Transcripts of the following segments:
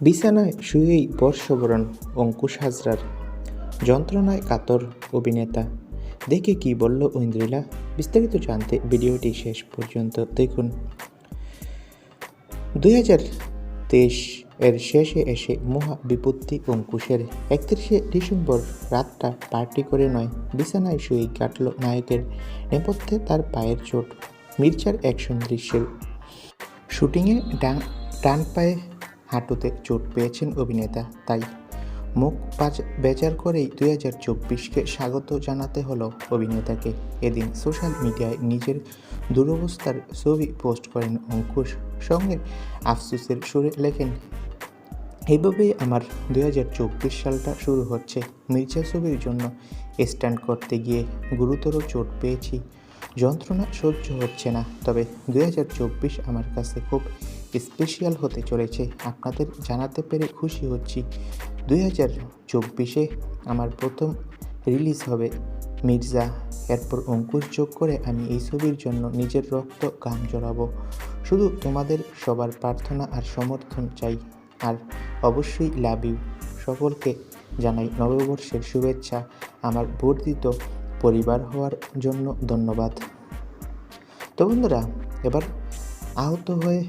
বিছানায় শুয়েই বর্ষবরণ অঙ্কুশ হাজরার যন্ত্রণায় কাতর অভিনেতা। দেখে কি বলল ঐন্দ্রিলা? বিস্তারিত জানতে ভিডিওটি শেষ পর্যন্ত দেখুন। দুই হাজার তেইশ এর শেষে এসে মহা বিপত্তি অঙ্কুশের একত্রিশে ডিসেম্বর রাতটা পার্টি করে নয়। বিছানায় শুয়ে কাটল নায়কের নেপথ্যে তার পায়ের চোট। মির্জার অ্যাকশন দৃশ্যের শুটিংয়ে ডান ডান পায়ে হাঁটুতে চোট পেয়েছেন অভিনেতা। তাই মুখ বাজ- বেজার করেই দুই হাজার চব্বিশকে স্বাগত জানাতে হলো অভিনেতাকে। এদিন সোশ্যাল মিডিয়ায় নিজের দুরবস্থার ছবি পোস্ট করেন অঙ্কুশ। সঙ্গে আফসোসের সুরে লেখেন, এইভাবেই আমার দুই হাজার চব্বিশ সালটা শুরু হচ্ছে। মির্জা ছবির জন্য স্ট্যান্ড করতে গিয়ে গুরুতর চোট পেয়েছি। যন্ত্রণা সহ্য হচ্ছে না। তবে দুই হাজার চব্বিশ আমার কাছে খুব স্পেশাল হতে চলেছে। আপনাদের জানাতে পেরে খুশি হচ্ছি। দুই হাজার চব্বিশে আমার প্রথম রিলিজ হবে মির্জা। এরপর অঙ্কুশ যোগ করে আমি এই ছবির জন্য নিজের রক্ত গাম জড়াবো। শুধু তোমাদের সবার প্রার্থনা আর সমর্থন চাই। আর অবশ্যই লাভ ইউ সকলকে জানাই নববর্ষের শুভেচ্ছা। আমার বর্ধিত পরিবার হওয়ার জন্য ধন্যবাদ। তো বন্ধুরা, এবার আহত হয়ে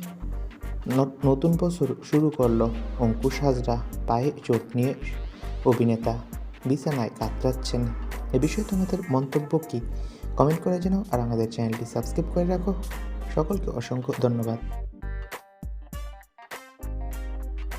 নতুন বছর শুরু করল অঙ্কুশ হাজরা পায়ে চোট নিয়ে অভিনেতা বিছানায় কাতরাচ্ছেন। এ বিষয়ে তোমাদের মন্তব্য কী? কমেন্ট করে জানাও আর আমাদের চ্যানেলটি সাবস্ক্রাইব করে রাখো। সকলকে অসংখ্য ধন্যবাদ।